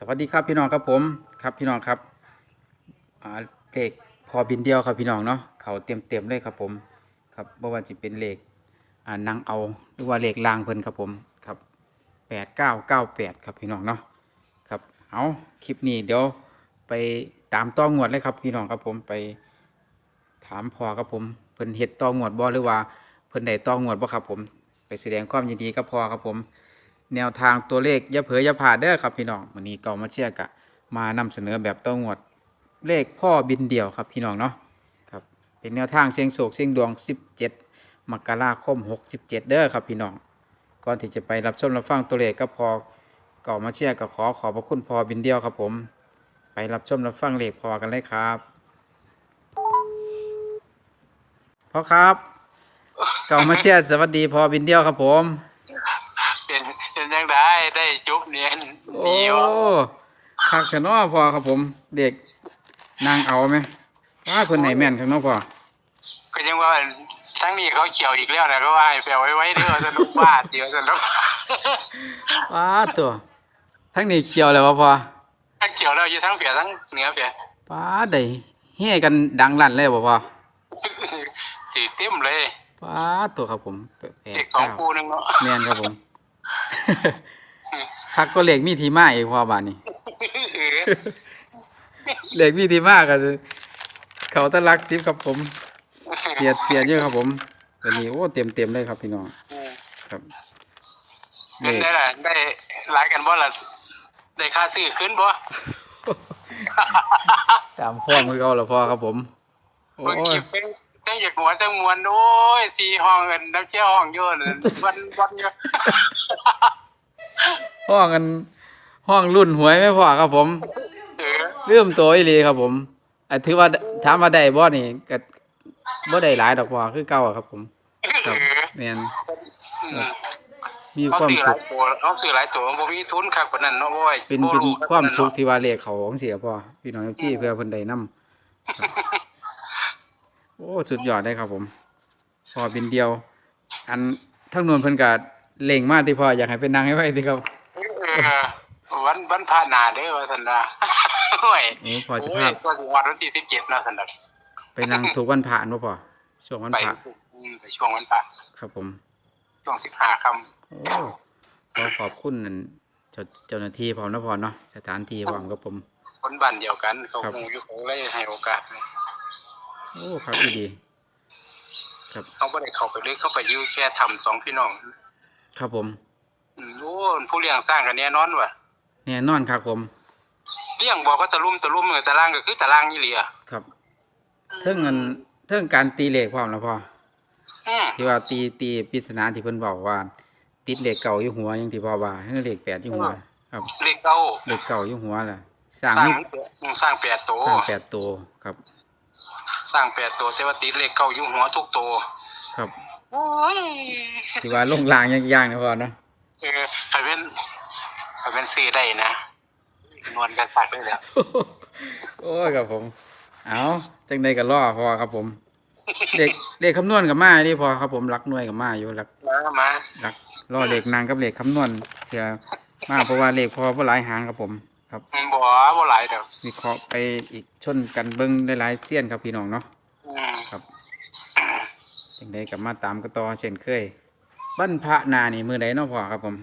สวัสดีครับพี่น้องครับผมครับพี่น้องครับเลขพอบินเดียวครับพี่น้องเนาะเขาเต็มเต็มเลยครับผมครับบ่ว่าจะเป็นเลขอ่านางเอาหรือว่าเลขลางเพิ่นครับผมครับแปดเก้าเก้าแปดครับพี่น้องเนาะครับเอาคลิปนี้เดี๋ยวไปตามต้องงวดเลยครับพี่น้องครับผมไปถามพอครับผมเพิ่นเฮ็ดต้องงวดบ่หรือว่าเพิ่นได้ต้องงวดบ่ครับผม ไปแสดงความยินดีกับพอครับผม แนวทางตัวเลขอย่าเผยอย่าผ่าเด้อครับพี่น้องวันนี้เก่ามาเชียกะ มานำเสนอแบบต้องงวดเลขพ่อบินเดี่ยวครับพี่น้องเนาะครับเป็นแนวทางเสียงโศกเสียงดวง 17 มกราคม 67 เด้อครับพี่น้องก่อนที่จะไปรับชมรับฟังตัวเลขก็พอเก่ามาเชียก็ขอขอบพระคุณพอบินเดี่ยวครับผม ไปรับชมรับฟังเลขพอกันเลยครับพ่อครับ เก่ามาเชียสวัสดีพอบินเดี่ยวครับผม เป็นเป็นยังได้ได้จุบเนียนโอ้เดียวคักกันเนาะพอครับผม เด็กนางเอาไหมว่าคนไหนแม่นครับเนาะพอก็ยังว่าทั้งนี้เขาเขียวอีกแล้วนะก็ว่าให้แปลไว้ไว้เด้อสนุกว่าเดียวสนุกว้าตัวทั้งนี้เขียวแล้ววะพอทั้งเขียวแล้วอยู่ทั้งเปียทั้งเหนือเปียป้าได้เฮ่กันดังลั่นเลยบ่พอสีเต็มเลยป้าตัวครับผมแปดเด็กสองเก้าคู่หนึงเนาะแม่นครับผม คักก็เหล็กมีทีมาอีกพอบาดนี้เออเหล็กมีทีมาก็คือเขาตะลักซิบครับผมเสียดเสียดเยอะครับผมตัวนี้โอ้เต็มเต็มๆเลยครับพี่น้องครับเงินได้ล่ะได้หลายกันบ่ล่ะได้ค่าซื้อขึ้นบ่ตามพ่อมือเขาแล้วพ่อครับผมโอ้เบิ่งคยลิป เป็นจังอยากหัวจังมวนโอ้ยสี่ห้องเงินน้ำเชี่ยวห้องอยู่นั่นวันวันอยู่ห้องกันห้องรุ่นหวยไม่พอครับผมเออเริ่มตัวอีหลีครับผมอะถือว่าถามว่าได้บ่นี่ก็บ่ได้หลายดอกพอคือเก่าอะครับผมคเอรับอแม่นอืมมีเขาความซื้อหสุลาขยตัวเขาซื้อหลายตัวบ่มีทุนคักปานนั้นเนาะโอ้ยเป็นบ่เป็นรู้ความสุขปนนั้นเนาะที่ว่าเลขเขาของเสียพ่อพี่น้องที่เพื่อเพิ่นได้นํ โอ้สุดยอดได้ครับผม พอบินเดียว อันทั้งนวนเพิ่นก็เล็งมากที่พ่ออยากให้เป็นนางให้ไว้ที่ครับเออวันวันพระหน้าเด้อว่าซั่นน่ะโอ้ยโอ้พอจะโอ้ภายพก็สิฮอดวันที่17เนาะซั่นน่ะไปนั่งทุกวันผ่านบ่พ่อช่วงวันไปผ่าอืมไปช่วงวันพระครับผม ช่วง15ค่ำโอ้ขอขอบคุณนั่นเจ้าเจ้าหน้าที่พร้อมนะพอเนาะสถานที่พร้อมกับผม คนบ้านเดียวกันเขาครับคงอยู่ของเลยให้โอกาส โอ้ครับดีดีเขาบ่ได้เข้าไปลึกเข้าไปอยู่แค่ทำสองพี่น้องครับผมอืมโอ้ผู้เลี้ยงสร้างกันแน่นอนว่ะแน่นอนครับผม เลี้ยงบอกว่าตะลุ่มตะลุ่มเออตารางก็คือตารางอีหลีอะครับเทิงเงินเทิงการตีเลขพร้อมนะพ่ออืมที่ว่าตีตีปริศนาที่เพิ่นบอกว่า ติดเลขเก่าอยู่หัวอยังที่พ่อว่าเฮ้เลขแปดอยู่หัว ครับเลขเก้าเลขเก่าอยู่หัวแหละสร้างสร้างนี่อืมสร้างแปดตัวสร้างแปดตัวครับส ร้างแปดตัวแต่ว่าติดเลขเก้าอยู่หัวทุกตัวครับโอ้ยที่ว่าลงลางยากๆนะพ่อเนาะเออใครเป็นใครเป็นซื้อได้นะนวลกันสักเลยแหล้วโอ้ยครับผม เอาจังใดก็รอพอครับผมเลขเลขคำนวณกับมานี่พอครับผมรักหน่วยกับมาอยู่รักมามารักรอเลขนางกับเลขคำนวณเสียมาเพราะว่าเลขพอเพราะหลายหางครับผม ครับอืมบ่บ่หลายเด้อวิเคราะห์ไปอีกชนกันเบิ้งได้หลายเสี้ยนครับพี่น้องเนาะอืมครับจังใดกับมาตามกันต่อเช่นเคยบั้นพระนานี่มือใดเนาะพ่อครับผม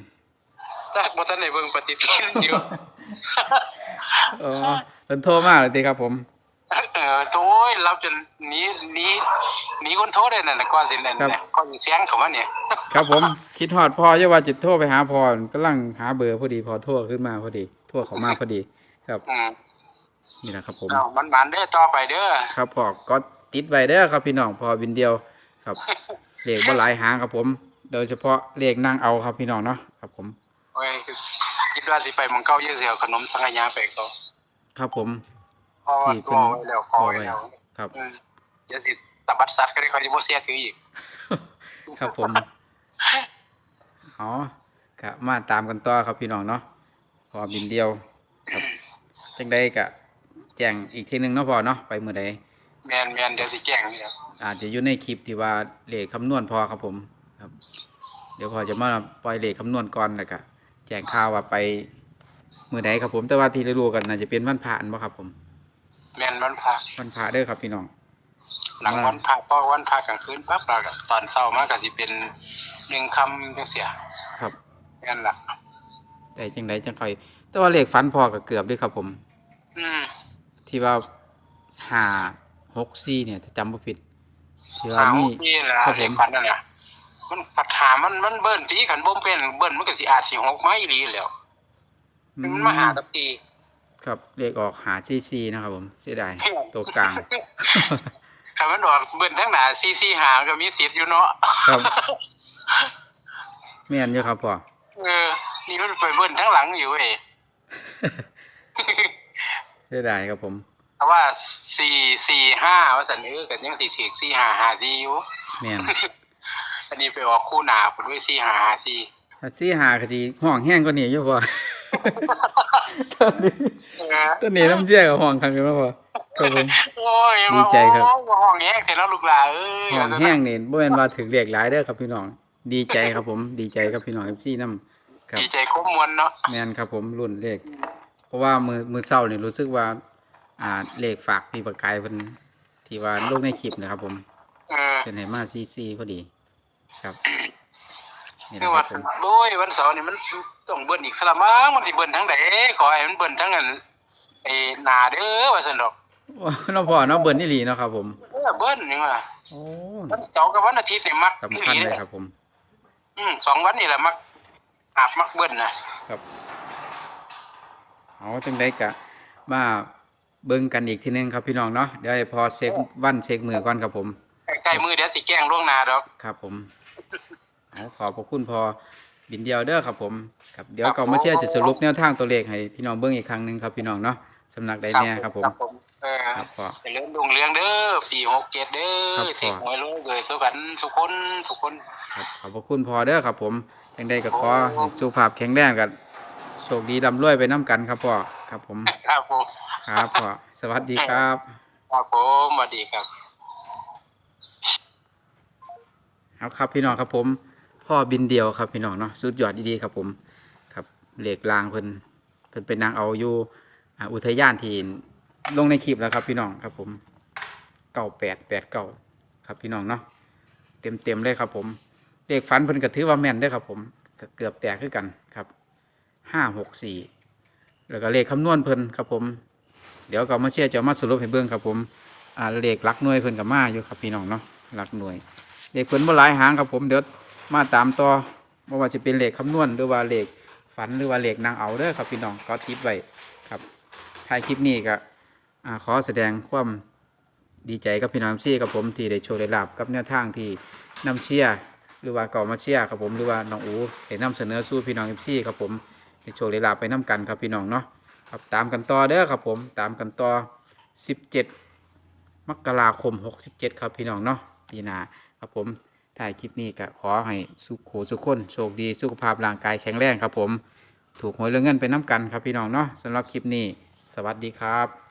แต่บ่ทันได้เบิ่งปฏิทินอยู่อ๋อเพิ่นโทรมาเลยติครับผมเออโต้ยเราจะหนีหนีหนีคนโทษได้นั่นน่ะก่อนสินั่นครับน่ะก่อนสิเสียงเขามาเนี่ยครับผม คิดฮอดพ่ออย่าว่าจิตโทรไปหาพ่อกำลังหาเบอร์พอดีพอโทรขึ้นมาพอดีโทรเขามาพอดี ครับอืมนี่แหละครับผม เอามันมันๆเด้อต่อไปเด้อครับพ่อก็ติดไว้เด้อครับพี่น้องพอบินเดียวครับเลขบ่หลายหางครับผม โดยเฉพาะเลขนั่งเอาครับพี่น้องเนาะครับผม โอ้ยคิดว่าสิไปหมองเก้าเยอะเสียวขนมสังขยาไปเขาครับผม เพราะว่าที่ตัวเพิ่นไว้แล้วพอไว้แล้วครับ อืมเดี๋ยวสิตะบัดสัตว์ก็ได้คอยสิบ่เสียถืออีกครับผม อ๋อครับมาตามกันต่อครับพี่น้องเนาะ พอบินเดียวครับจังใดกะแจ้งอีกทีหนึงเนาะพอเนาะไปเมื่อใดแม่นแม่นเดี๋ยวสิแจ้งนี่ครับอาจจะอยู่ในคลิปที่ว่าเลขคำนวณพอครับผมครับ เดี๋ยวพอจะมาปล่อยเลขคำนวณก่อนแล้วก็แจ้งข่าวว่าไปมือใดครับผม แต่ว่าที่รู้ๆกันน่าจะเป็นวันพระอันบ่ครับ ผม แม่นวันพระวันพระเด้อครับพี่น้อง หลังวันพระพอวันพระกลางคืนปั๊บเราก็ตอนเช้ามาก็สิเป็นหนึ่งคำจังเสียครับนั่นล่ะ ได้จังไดจังค่อย แต่ว่าเลขฝันพอก็เกือบเด้วยครับผม อืม ที่ว่าห้าหกสี่เนี่ยถ้าจำบ่ผิดที่ว่าหามีที่แหละครับผม เด็กพันนั่นน่ะมันปัญหามันมันเบิ้นสีขันบ่เป็นเบิ้นมันก็สิอาจสิหกไม้อีหลีแหล้วอืมันมาหากับทีครับเลขออกหาซีซีนะครับผมเสียดายตัวกลาง คันมันออกเบิ้นทั้งหน้าซีซีหาก็มีสิทธิ์อยู่เนาะครับแม่นอยู่ครับพ่อเออ นี่มันไปเบิ้นทั้งหลังอยู่เว้ยเสียดายครับผมเพราะว่าสี่สี่ห้าว่าสันเออกันยังสี่สี่สี่ห้าห้าสี่อยู่แม่นอันนี้ไปออกคู่หนาผลด้วยสี่ห้าห้าสี่ถ้าซีหากะสิห้องแห้งกว่านี้อยู่พ่อตอนนี้เออตอนนี้น้ำเชี่ยกับห้องคันกันแล้วพ่อครับผมโอ้ยดีใจครับโอ้ยห้องแห้งเสร็จแล้วลูกหลานเอ้ยห้องแห้งนี่บ่แม่นว่าถึงเลขหลายเด้อครับพี่น้อง ดีใจครับผม ดีใจกับพี่น้อง FC นำ ครับ ดีใจครบมวลเนาะแม่นครับผมรุ่นเลข เพราะว่ามือมือเศร้านี่รู้สึกว่า อ่าเลขฝากพี่ประกายเพิ่นที่ว่าลงในคลิปนะครับ ผมเออเป็นให้มาซีซีพอดี ครับนี่คือนะคว่ารับผมโอ้ยวันเสาร์นี่มันต้องเบิ้นอีกสละมั้งมันสิเบิ้นทั้งไหนขอให้มันเบิ้นทั้งนั้นไอ้หนาเด้อว่าซั่นดอกว้าวน้องพ่อน้องเบิร์นนี่หลีเนาะครับ ผมเออเบิ้นนี่ว่าโอ้วันเสาร์กับวันอาทิตย์นี่มักสำคัญเลยครับผม อืมสองวันนี่แหละมัก อาบมักเบิ้นน่ะครับเอาจังได้กะมาเบิ่งกันอีกทีนึงครับพี่น้องเนาะเดี๋ยวให้พอเช็ควันเช็คมือก่อนครับผมใกล้ๆมือเดี๋ยวสิแกล้งล่วงหน้าดอกครับผมเอาขอบพระคุณพอบินเดียวเด้อครับผมครับเดี๋ยวก็มาเชื่อจะสรุปแนวทางตัวเลขให้พี่น้องเบิ่งอีกครั้งหนึงครับพี่น้องเนาะสำนักใดเนี่ยครับผมเออครับพอเจริญรุ่งเรืองเด้อปีหกเจ็ดเด้ครัอบพ่อเทคหวยลงเลยสุกันสุคนสุคนครับขอบพระคุณพอเด้อครับผม จังได้ก็ขอให้สุขภาพแข็งแรงกันโชคดีร่ำรวยไปน้ำกันครับพ่อครับผมครับผมครับพ่อสวัสดีครับ ครับผมสวัสดีครับครับครับพี่น้องครับผม พ่อบินเดียวครับพี่น้องเนาะสุดยอดดีๆครับผม ครับเหล็กลางเพิ่นเพิ่นเป็นนางเอาอยู่อ่าอุทยานที่ลงในคลิปแล้วครับพี่น้องครับผมเก้าแปดแปดเก้าครับพี่น้องเนาะเต็มเต็มๆเลยครับผม เลขฝันเพิ่นก็ถือว่าแม่นได้ครับ ผมเกือบแตกคือกันครับห้าหกสี่แล้วก็เลขคำนวณเพิ่นครับผม เดี๋ยวก็มาเชื่อจะมาสรุปให้เบิ่งครับผมอ่าเลขลักหน่วยเพิ่นก็มาอยู่ครับพี่น้องเนาะลักหน่วยเลขเพิ่นบ่หลายหางครับผมเดี๋ยวมาตามต่อบ่ว่าจะเป็นเลขคำนวณหรือว่าเลขฝันหรือว่าเลขนางเอาเด้อครับพี่น้องก็ติดไว้ครับท้ายคลิปนี้ก็อ่าขอแสดงความดีใจกับพี่น้องซี่กับผมที่ได้โชว์ได้ลาบกับแนวทางที่นำเชียร์ หรือว่าเก่ามาเชียร์ครับผมหรือว่าน้องอูได้นำเสนอสู่พี่น้องซี่ครับผมได้โชว์ได้ลาไปนํกันครับพี่น้องเนาะครับตามกันต่อเด้อครับผมตามกันต่อ 17 มกราคม 67 ครับพี่น้องเนาะปีหน้าครับผมถ่ายคลิปนี้ก็ขอให้สุขโขสุขคนโชคดีสุขภาพร่างกายแข็งแรงครับผม ถูกหวยเรื่องเงินไปน้ำกันครับพี่น้องเนาะสำหรับคลิปนี้ สวัสดีครับ